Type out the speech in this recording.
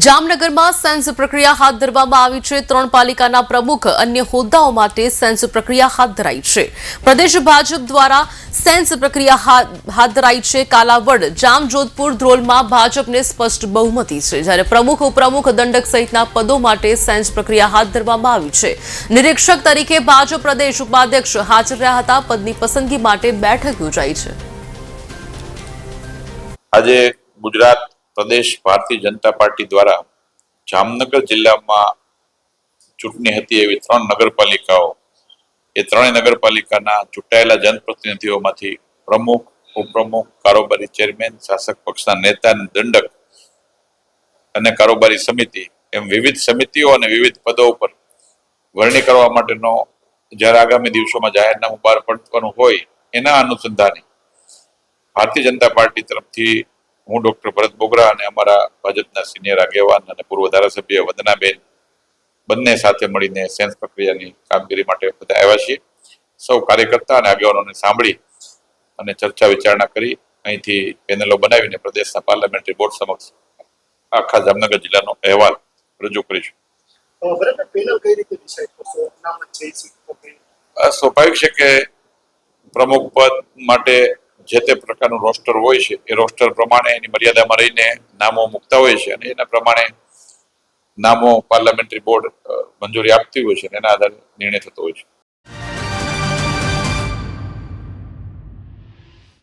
જામનગરમાં સેન્સ પ્રક્રિયા હાથ ધરવામાં આવી છે. ત્રણ પાલિકાના પ્રમુખ અન્ય હોદ્દાઓ માટે સેન્સ પ્રક્રિયા હાથ ધરાઈ છે. પ્રદેશ ભાજપ દ્વારા સેન્સ પ્રક્રિયા હાથ ધરાઈ છે. કાલાવડ, જામજોધપુર, ધ્રોલમાં ભાજપને સ્પષ્ટ બહુમતી છે. જ્યારે પ્રમુખ, ઉપપ્રમુખ દંડક સહિતના પદો માટે સેન્સ પ્રક્રિયા હાથ ધરવામાં આવી છે. નિરીક્ષક તરીકે ભાજપ પ્રદેશ ઉપાધ્યક્ષ હાજર રહ્યા હતા. પદની પસંદગી માટે બેઠક યોજાઈ છે. આજે ગુજરાત પ્રદેશ ભારતીય જનતા પાર્ટી દ્વારા જામનગર જિલ્લામાં ચૂંટણી હતી એવી ત્રણ નગરપાલિકાઓ. એ ત્રણેય નગરપાલિકાના ચૂંટાયેલા જનપ્રતિનિધિઓમાંથી પ્રમુખ, ઉપપ્રમુખ, કારોબારી ચેરમેન, શાસક પક્ષના નેતા, દંડક અને કારોબારી સમિતિ એમ વિવિધ સમિતિઓ અને વિવિધ પદો ઉપર વરણી કરવા માટેનો જ્યારે આગામી દિવસોમાં જાહેરનામું બહાર પડવાનું હોય એના અનુસંધાને ભારતીય જનતા પાર્ટી તરફથી હું ડોક્ટર ભરત બોગરા અને અમારા ભાજપના સિનિયર આગેવાન અને પૂર્વ ધારાસભ્ય વંદનાબેન બંને સાથે મળીને સેન્સ પ્રક્રિયાની કામગીરી માટે બધા આવ્યા છીએ. સૌ કાર્યકર્તા અને આગેવાનોને સાંભળી અને ચર્ચા વિચારણા કરી અહીંથી પેનલો બનાવીને પ્રદેશના પાર્લામેન્ટરી બોર્ડ સમક્ષ આખા જામનગર જિલ્લાનો અહેવાલ રજૂ કરીશું. સ્વાભાવિક છે કે પ્રમુખ પદ માટે જે તે પ્રકારનું રોસ્ટર હોય છે, એ રોસ્ટર પ્રમાણે એની મર્યાદામાં રહીને નામો મૂકતા હોય છે અને એના પ્રમાણે નામો પાર્લામેન્ટરી બોર્ડ મંજૂરી આપતી હોય છે અને એના આધારે નિર્ણય થતો હોય છે.